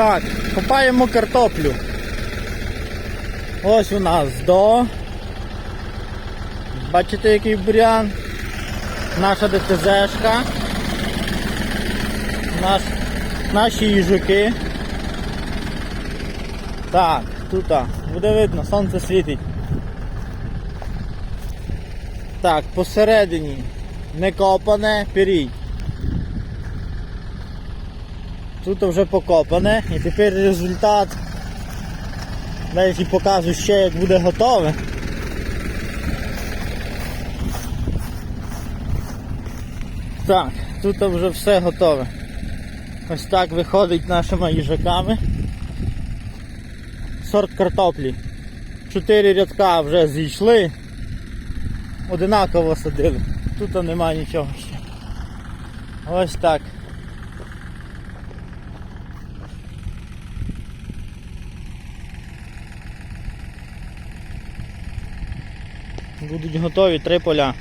Так, копаємо картоплю. Ось у нас до. Бачите, який бурян. Наша ДТЗшка. Наш, наші їжаки. Так, тут буде видно, сонце світить. Так, посередині не копане, пірій. Тут вже покопане і тепер результат. Далі покажу ще як буде готове. Так, тут вже все готове. Ось так виходить нашими їжаками. Сорт картоплі. Чотири рядка вже зійшли. Одинаково садили. Тут немає нічого ще. Ось так. Будуть готові три поля.